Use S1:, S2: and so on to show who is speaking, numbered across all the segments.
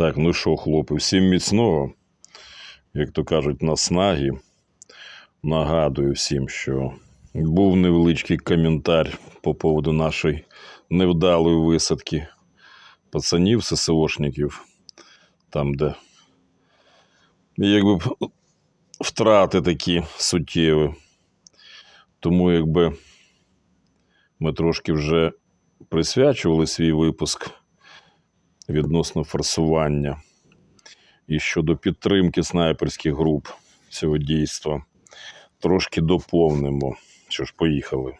S1: Так, ну що, хлопці, всім міцного. Як то кажуть, наснаги. Нагадую всім, що був невеличкий коментар по поводу нашої невдалої висадки пацанів, ССОшників, там, де якби втрати такі суттєві. Тому якби ми трошки вже присвячували свій випуск відносно форсування і щодо підтримки снайперських груп цього дійства. Трошки доповнимо. Що ж, поїхали.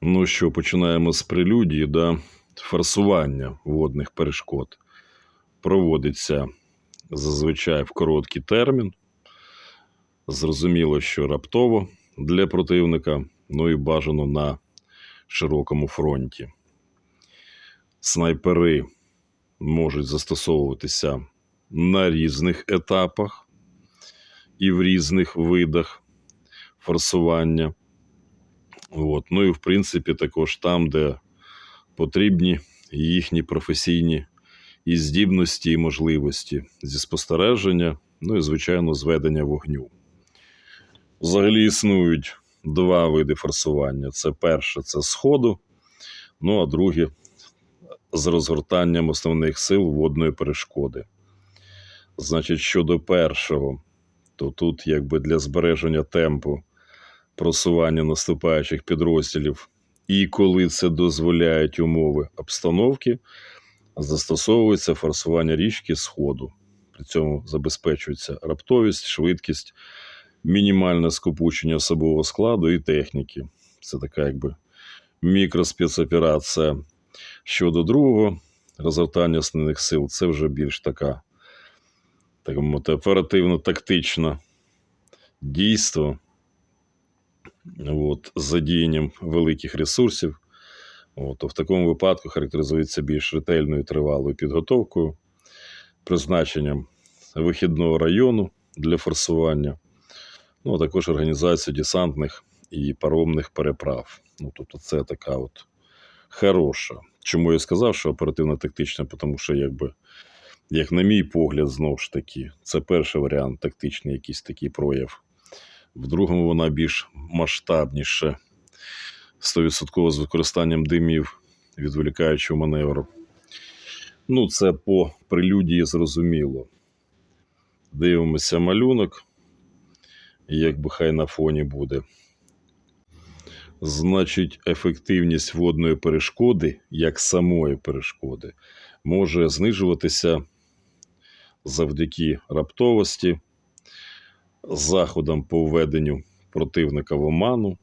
S1: Ну що, починаємо з прелюдії, да? форсування водних перешкод проводиться зазвичай в короткий термін. Зрозуміло, що раптово для противника, ну і бажано на широкому фронті. Снайпери можуть застосовуватися на різних етапах і в різних видах форсування. От. Ну і в принципі, також там, де потрібні їхні професійні і здібності, і можливості зі спостереження, ну і, звичайно, зведення вогню. Взагалі існують два види форсування. Це перше це сходу, ну а друге з розгортанням основних сил водної перешкоди. Значить, щодо першого, то тут, якби для збереження темпу просування наступаючих підрозділів, і коли це дозволяють умови обстановки, застосовується форсування річки сходу. При цьому забезпечується раптовість, швидкість, мінімальне скопучення особового складу і техніки. Це така якби мікроспецоперація. Щодо другого розгортання основних сил, це вже більш така, так мовити, оперативно-тактичне дійство от, з задіянням великих ресурсів. От, то в такому випадку характеризується більш ретельною тривалою підготовкою, призначенням вихідного району для форсування, ну, а також організацією десантних і паромних переправ. Ну, тобто, це така от хороша. Чому я сказав, що оперативно-тактична, тому що, якби, як на мій погляд, знову ж таки, це перший варіант тактичний, якийсь такий прояв. В другому вона більш масштабніше, 100% з використанням димів, відволікаючого маневру. Ну, це по прелюдії зрозуміло. Дивимося малюнок, і якби хай на фоні буде. Значить, ефективність водної перешкоди, як самої перешкоди, може знижуватися завдяки раптовості, заходам по введенню противника в оману,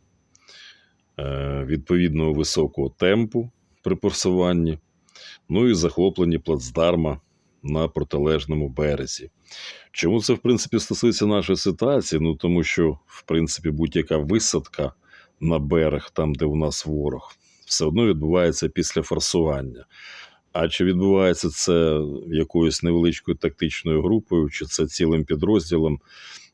S1: е, відповідного високого темпу при форсуванні, ну і захопленні плацдарма на протилежному березі. Чому це, в принципі, стосується нашої ситуації? Ну, тому що, в принципі, будь-яка висадка на берег, там, де у нас ворог, все одно відбувається після форсування. А чи відбувається це якоюсь невеличкою тактичною групою, чи це цілим підрозділом,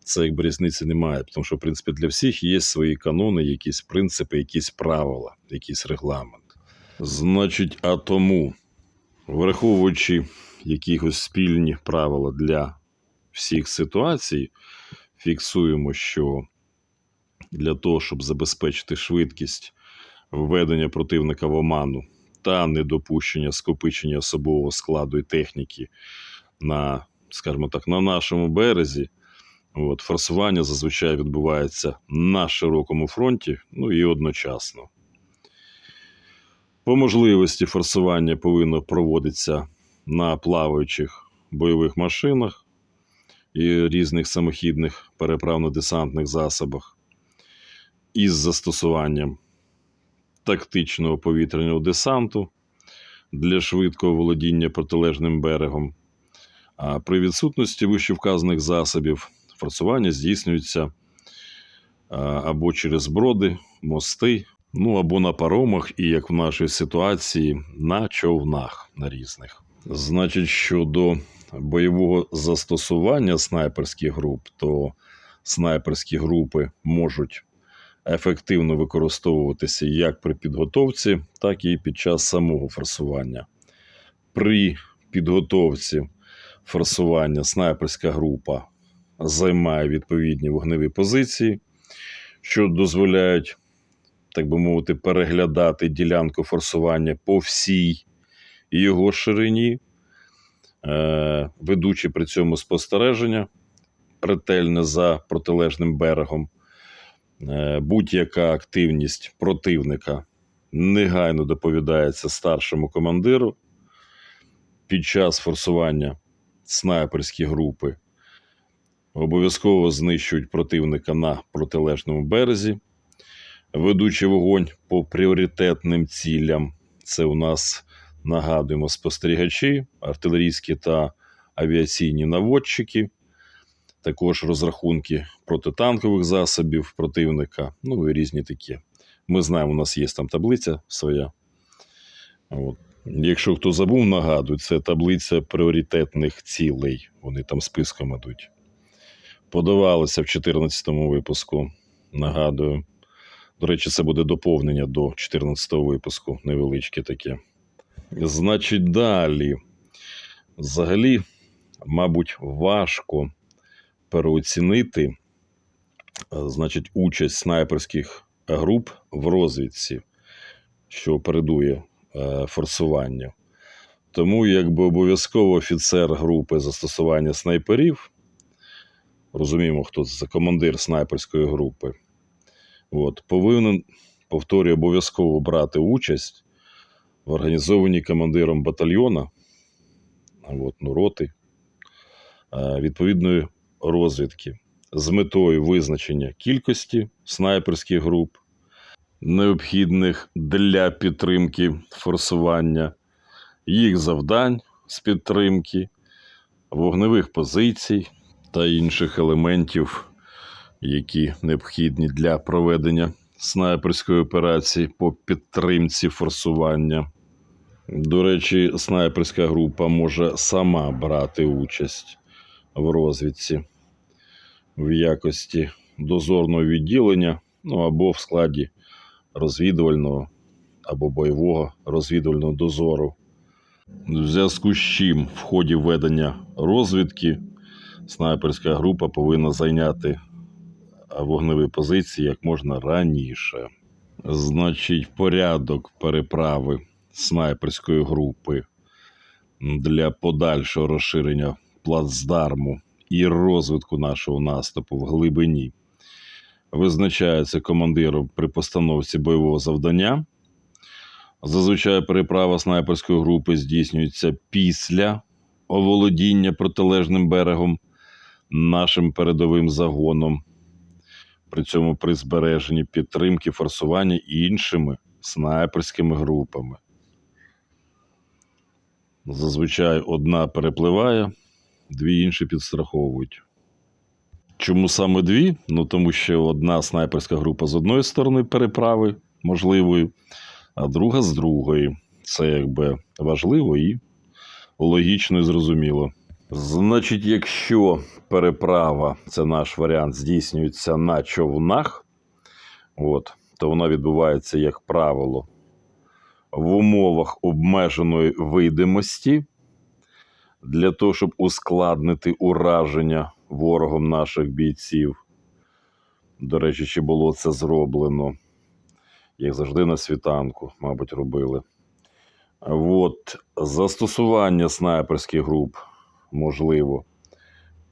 S1: це якби різниці немає. Тому що, в принципі, для всіх є свої канони, якісь принципи, якісь правила, якийсь регламент. Значить, а тому, враховуючи якихось спільні правила для всіх ситуацій, фіксуємо, що для того, щоб забезпечити швидкість введення противника в оману та недопущення скопичення особового складу і техніки на, скажімо так, на нашому березі. От, форсування зазвичай відбувається на широкому фронті, ну і одночасно. По можливості форсування повинно проводитися на плаваючих бойових машинах і різних самохідних переправно-десантних засобах із застосуванням тактичного повітряного десанту для швидкого володіння протилежним берегом. А при відсутності вищевказаних засобів форсування здійснюється або через броди, мости, ну або на паромах, і як в нашій ситуації, на човнах на різних. Значить, щодо бойового застосування снайперських груп, то снайперські групи можуть ефективно використовуватися як при підготовці, так і під час самого форсування. При підготовці форсування снайперська група займає відповідні вогневі позиції, що дозволяють, так би мовити, переглядати ділянку форсування по всій його ширині, е, ведучи при цьому спостереження ретельне за протилежним берегом. Е, Будь-яка активність противника негайно доповідається старшому командиру. Під час форсування снайперські групи обов'язково знищують противника на протилежному березі, ведучи вогонь по пріоритетним цілям. Це у нас нагадуємо спостерігачі, артилерійські та авіаційні наводчики, також розрахунки протитанкових засобів противника, ну і різні такі. Ми знаємо, у нас є там таблиця своя. От. Якщо хто забув, нагадую, це таблиця пріоритетних цілей. Вони там списком ідуть. Подавалися в 14 випуску. Нагадую. До речі, це буде доповнення до 14 випуску, невеличке таке. Значить, далі. Взагалі, мабуть, важко переоцінити е, значить, участь снайперських груп в розвідці, що передує е, форсуванню. Тому якби обов'язково офіцер групи застосування снайперів, розуміємо, хто це командир снайперської групи, от, повинен, повторюю, обов'язково брати участь в організованій командиром батальйона, от, ну, роти, е, відповідної розвідки з метою визначення кількості снайперських груп, необхідних для підтримки форсування, їх завдань з підтримки, вогневих позицій та інших елементів, які необхідні для проведення снайперської операції по підтримці форсування. До речі, снайперська група може сама брати участь в розвідці в якості дозорного відділення, ну або в складі розвідувального або бойового розвідувального дозору. В зв'язку з чим в ході ведення розвідки снайперська група повинна зайняти вогневі позиції як можна раніше. Значить, порядок переправи снайперської групи для подальшого розширення плацдарму і розвитку нашого наступу в глибині визначається командиром при постановці бойового завдання. Зазвичай переправа снайперської групи здійснюється після оволодіння протилежним берегом нашим передовим загоном. При цьому при збереженні підтримки форсування іншими снайперськими групами. Зазвичай одна перепливає, дві інші підстраховують. Чому саме дві? Ну тому що одна снайперська група з одної сторони переправи можливої, а друга з другої. Це якби важливо і логічно і зрозуміло. Значить, якщо переправа, це наш варіант, здійснюється на човнах, от, то вона відбувається, як правило, в умовах обмеженої видимості для того, щоб ускладнити ураження ворогом наших бійців. До речі, чи було це зроблено, як завжди на світанку, мабуть, робили. От, застосування снайперських груп можливо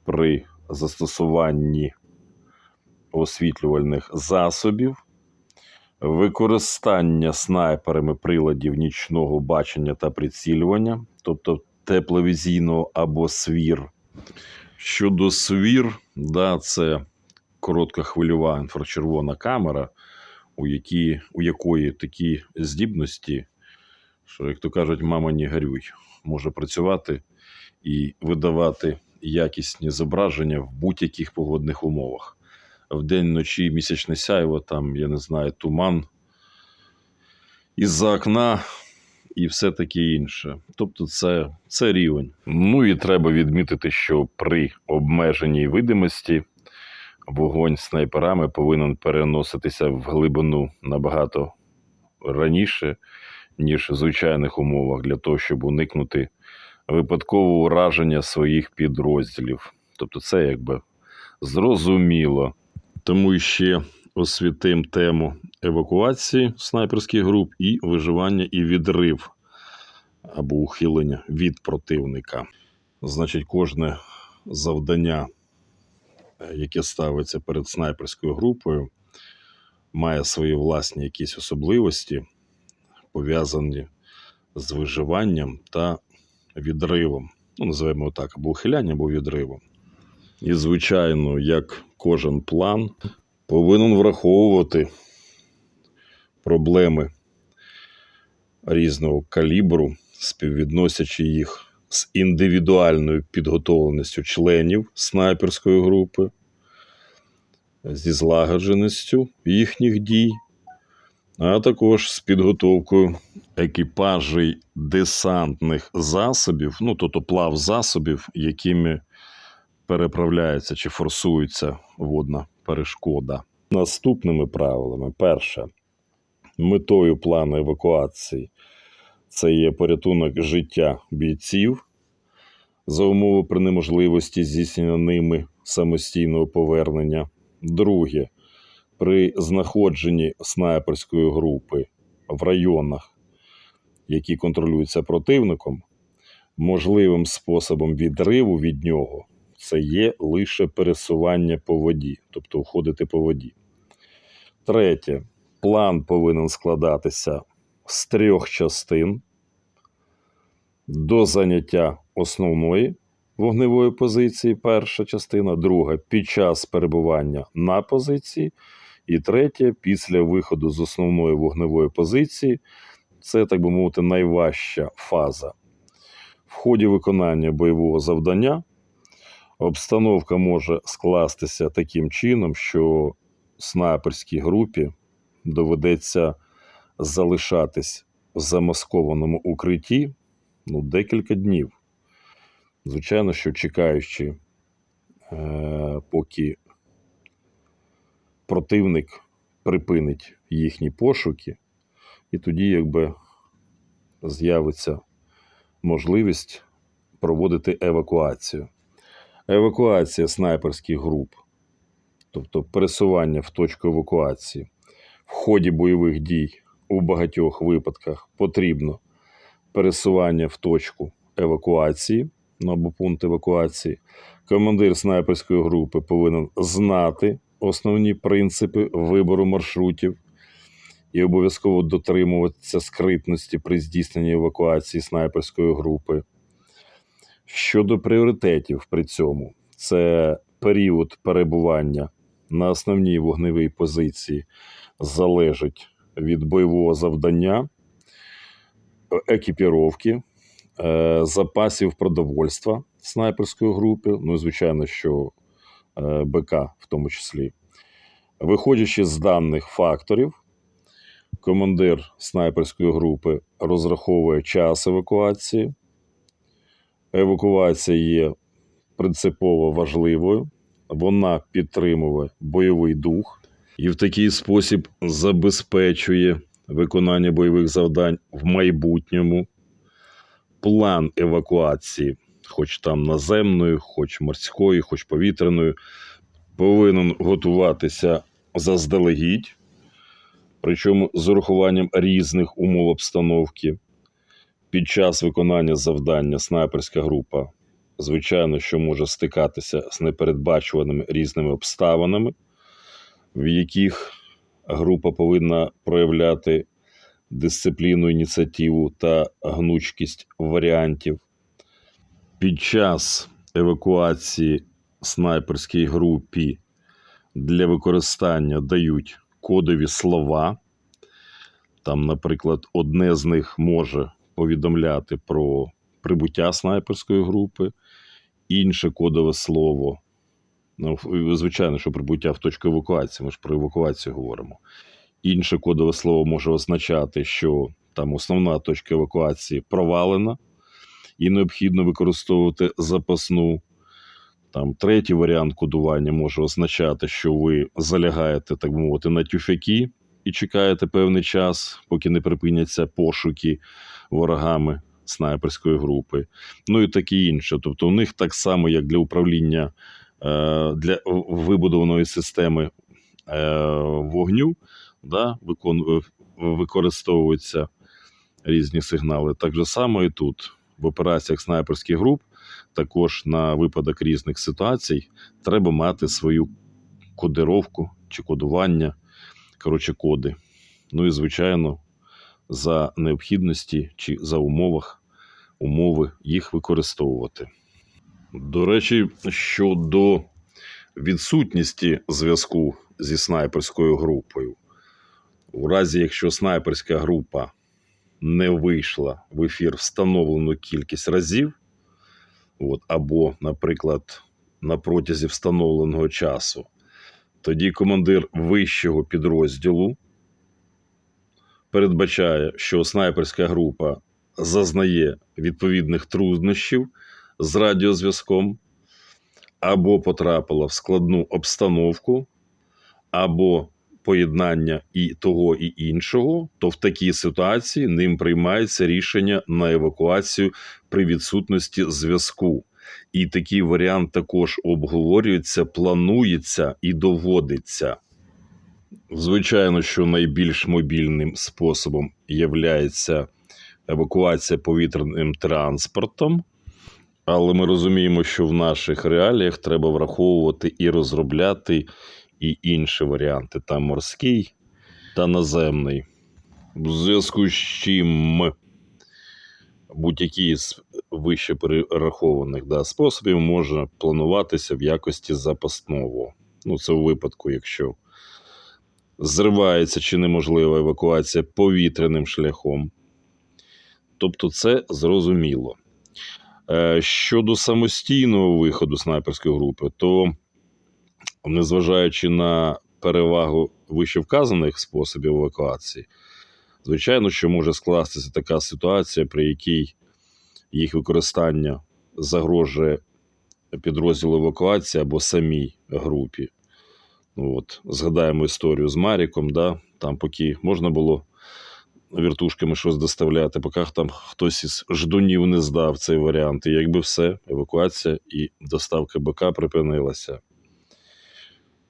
S1: при застосуванні освітлювальних засобів, використання снайперами приладів нічного бачення та прицілювання, тобто тепловізійного або свір. Щодо свір, да, це короткохвильова інфрачервона камера, у, які, у якої такі здібності, що, як то кажуть, мама не горюй, може працювати і видавати якісні зображення в будь-яких погодних умовах. Вдень вночі місячне сяйво, там, я не знаю, туман із-за окна і все таке інше. Тобто, це, це рівень. Ну і треба відмітити, що при обмеженій видимості вогонь снайперами повинен переноситися в глибину набагато раніше, ніж в звичайних умовах, для того, щоб уникнути випадкове ураження своїх підрозділів. Тобто, це якби зрозуміло. Тому ще освітим тему евакуації снайперських груп і виживання і відрив або ухилення від противника. Значить, кожне завдання, е, яке ставиться перед снайперською групою, має свої власні якісь особливості, пов'язані з виживанням та відривом. Ну, називаємо так, або ухилянням, або відривом. І, звичайно, як кожен план повинен враховувати проблеми різного калібру, співвідносячи їх з індивідуальною підготовленістю членів снайперської групи, зі злагодженістю їхніх дій, а також з підготовкою екіпажей десантних засобів, ну тобто плав засобів, якими переправляється чи форсується водна перешкода. Наступними правилами: перше, метою плану евакуації це є порятунок життя бійців за умови при неможливості здійснення ними самостійного повернення. Друге, при знаходженні снайперської групи в районах, які контролюються противником, можливим способом відриву від нього це є лише пересування по воді, тобто входити по воді. Третє, план повинен складатися з трьох частин до заняття основної вогневої позиції, перша частина, друга під час перебування на позиції, і третє після виходу з основної вогневої позиції. Це, так би мовити, найважча фаза. В ході виконання бойового завдання обстановка може скластися таким чином, що снайперській групі доведеться залишатись в замаскованому укритті ну, декілька днів. Звичайно, що чекаючи, е, поки противник припинить їхні пошуки, і тоді якби з'явиться можливість проводити евакуацію. Евакуація снайперських груп, тобто пересування в точку евакуації в ході бойових дій у багатьох випадках потрібно пересування в точку евакуації ну, або пункт евакуації. Командир снайперської групи повинен знати основні принципи вибору маршрутів і обов'язково дотримуватися скритності при здійсненні евакуації снайперської групи. Щодо пріоритетів при цьому, це період перебування на основній вогневій позиції залежить від бойового завдання, екіпіровки, е, запасів продовольства снайперської групи, ну і звичайно, що е, БК в тому числі. Виходячи з даних факторів, командир снайперської групи розраховує час евакуації. Евакуація є принципово важливою, вона підтримує бойовий дух і в такий спосіб забезпечує виконання бойових завдань в майбутньому. План евакуації, хоч там наземної, хоч морської, хоч повітряної, повинен готуватися заздалегідь, причому з урахуванням різних умов обстановки. Під час виконання завдання снайперська група, звичайно, що може стикатися з непередбачуваними різними обставинами, в яких група повинна проявляти дисципліну, ініціативу та гнучкість варіантів. Під час евакуації снайперській групі для використання дають кодові слова. Там, наприклад, одне з них може повідомляти про прибуття снайперської групи, інше кодове слово. Ну, звичайно, що прибуття в точку евакуації, ми ж про евакуацію говоримо. Інше кодове слово може означати, що там основна точка евакуації провалена, і необхідно використовувати запасну. Там третій варіант кодування може означати, що ви залягаєте, так мовити, на тюфяки і чекаєте певний час, поки не припиняться пошуки ворогами снайперської групи, ну і таке інше. Тобто, у них так само, як для управління е, для вибудованої системи е, вогню, да, використовуються різні сигнали. Так же само і тут. В операціях снайперських груп також на випадок різних ситуацій треба мати свою кодировку чи кодування, коротше, коди. Ну і, звичайно, за необхідності чи за умовах умови їх використовувати. До речі, щодо відсутності зв'язку зі снайперською групою, у разі якщо снайперська група не вийшла в ефір встановлену кількість разів, от, або, наприклад, на протязі встановленого часу, тоді командир вищого підрозділу передбачає, що снайперська група зазнає відповідних труднощів з радіозв'язком, або потрапила в складну обстановку, або поєднання і того, і іншого, то в такій ситуації ним приймається рішення на евакуацію при відсутності зв'язку. І такий варіант також обговорюється, планується і доводиться. Звичайно, що найбільш мобільним способом є евакуація повітряним транспортом, але ми розуміємо, що в наших реаліях треба враховувати і розробляти і інші варіанти там морський та наземний. В зв'язку з чим будь-який з вище перерахованих да, способів може плануватися в якості запасного. Ну, це у випадку, якщо зривається чи неможлива евакуація повітряним шляхом. Тобто, це зрозуміло. Е, щодо самостійного виходу снайперської групи, то незважаючи на перевагу вищевказаних способів евакуації, звичайно, що може скластися така ситуація, при якій їх використання загрожує підрозділу евакуації або самій групі. Ну, от, Згадаємо історію з Маріком, да? там поки можна було віртушками щось доставляти, поки там хтось із ждунів не здав цей варіант. І якби все, евакуація і доставка БК припинилася.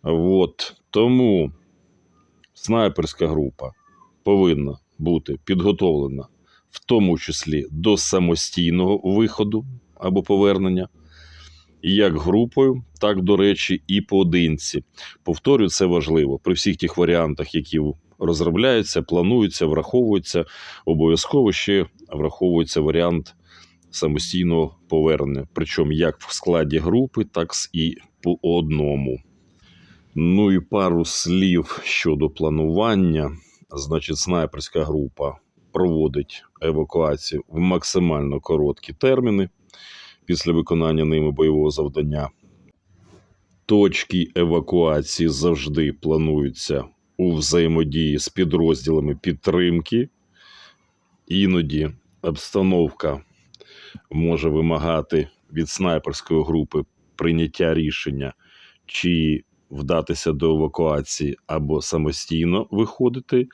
S1: От. Тому снайперська група повинна бути підготовлена, в тому числі до самостійного виходу або повернення, як групою, так, до речі, і поодинці. Повторюю, це важливо при всіх тих варіантах, які розробляються, плануються, враховуються. Обов'язково ще враховується варіант самостійного повернення. Причому як в складі групи, так і по одному. Ну і пару слів щодо планування. Значить, снайперська група проводить евакуацію в максимально короткі терміни після виконання ними бойового завдання. Точки евакуації завжди плануються у взаємодії з підрозділами підтримки. Іноді обстановка може вимагати від снайперської групи прийняття рішення, чи вдатися до евакуації або самостійно виходити.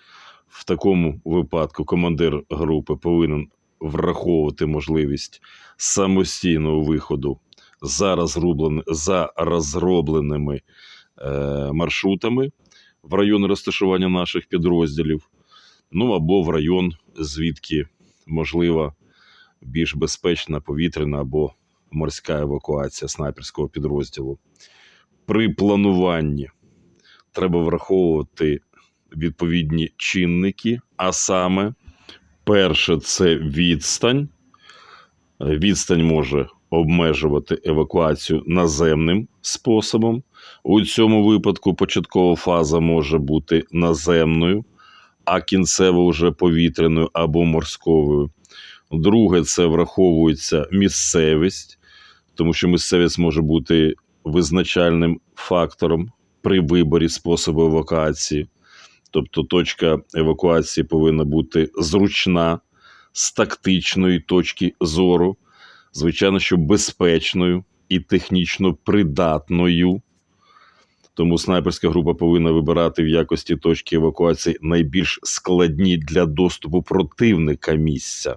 S1: В такому випадку командир групи повинен враховувати можливість самостійного виходу за, розроблен... за розробленими е, маршрутами в район розташування наших підрозділів, ну або в район, звідки можлива більш безпечна повітряна або морська евакуація снайперського підрозділу. При плануванні треба враховувати відповідні чинники, а саме, перше, це відстань. Відстань може обмежувати евакуацію наземним способом. У цьому випадку початкова фаза може бути наземною, а кінцева вже повітряною або морською. Друге, це враховується місцевість, тому що місцевість може бути визначальним фактором при виборі способу евакуації. Тобто точка евакуації повинна бути зручна з тактичної точки зору, звичайно, що безпечною і технічно придатною. Тому снайперська група повинна вибирати в якості точки евакуації найбільш складні для доступу противника місця.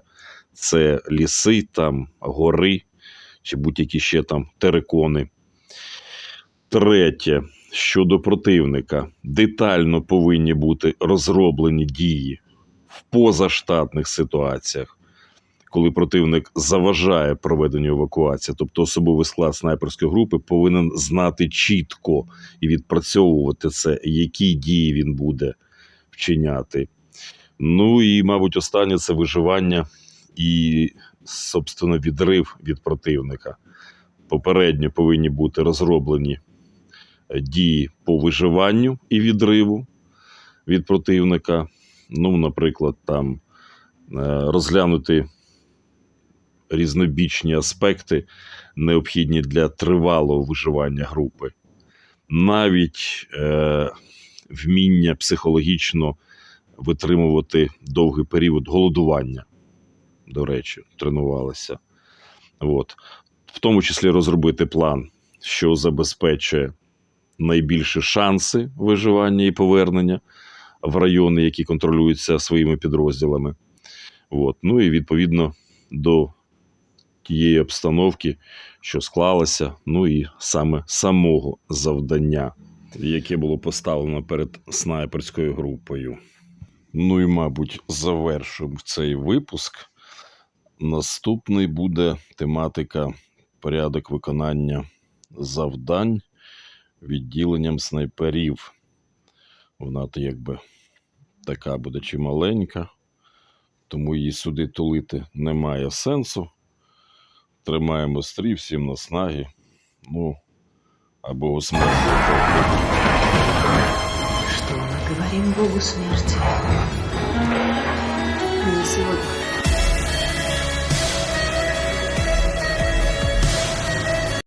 S1: це ліси, там, гори чи будь-які ще там терикони. Третє, щодо противника, детально повинні бути розроблені дії в позаштатних ситуаціях, коли противник заважає проведенню евакуації, тобто особовий склад снайперської групи повинен знати чітко і відпрацьовувати це, які дії він буде вчиняти. Ну і, мабуть, останнє це виживання і, собственно, відрив від противника. Попередньо повинні бути розроблені дії по виживанню і відриву від противника. Ну, наприклад, там е, розглянути різнобічні аспекти, необхідні для тривалого виживання групи. Навіть е, вміння психологічно витримувати довгий період голодування, до речі, тренувалися. От. В тому числі розробити план, що забезпечує найбільші шанси виживання і повернення в райони, які контролюються своїми підрозділами. От. Ну і відповідно до тієї обстановки, що склалася, ну і саме самого завдання, яке було поставлено перед снайперською групою. Ну і, мабуть, завершуємо цей випуск. Наступний буде тематика порядок виконання завдань відділенням снайперів. Вона то якби така буде чималенька, тому її сюди тулити немає сенсу. Тримаємо стрій, всім на снаги. Ну, або у смерті.
S2: Что мы говорим Богу смерти? Не сегодня.